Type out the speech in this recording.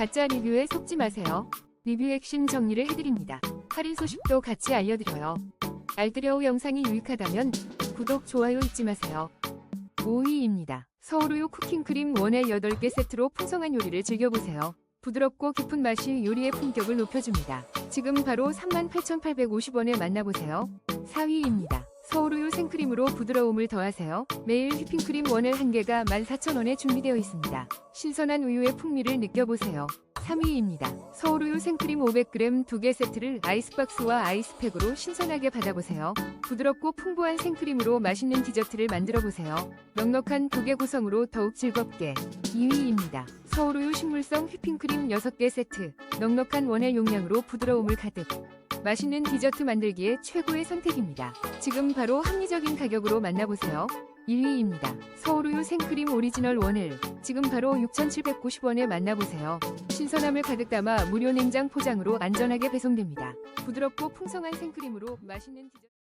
가짜 리뷰에 속지 마세요. 리뷰 핵심 정리를 해드립니다. 할인 소식도 같이 알려드려요. 알뜰여우 영상이 유익하다면 구독, 좋아요 잊지 마세요. 5위입니다. 서울우유 쿠킹크림 원의 8개 세트로 풍성한 요리를 즐겨보세요. 부드럽고 깊은 맛이 요리의 품격을 높여줍니다. 지금 바로 38,850원에 만나보세요. 4위입니다. 서울우유 생크림으로 부드러움을 더하세요. 매일 휘핑크림 원을 한 개가 14,000원에 준비되어 있습니다. 신선한 우유의 풍미를 느껴보세요. 3위입니다. 서울우유 생크림 500g 2개 세트를 아이스박스와 아이스팩으로 신선하게 받아보세요. 부드럽고 풍부한 생크림으로 맛있는 디저트를 만들어보세요. 넉넉한 2개 구성으로 더욱 즐겁게 2위입니다. 서울우유 식물성 휘핑크림 6개 세트 넉넉한 원의 용량으로 부드러움을 가득 맛있는 디저트 만들기에 최고의 선택입니다. 지금 바로 합리적인 가격으로 만나보세요. 1위입니다. 서울우유 생크림 오리지널 원을 지금 바로 6,790원에 만나보세요. 신선함을 가득 담아 무료 냉장 포장으로 안전하게 배송됩니다. 부드럽고 풍성한 생크림으로 맛있는 디저트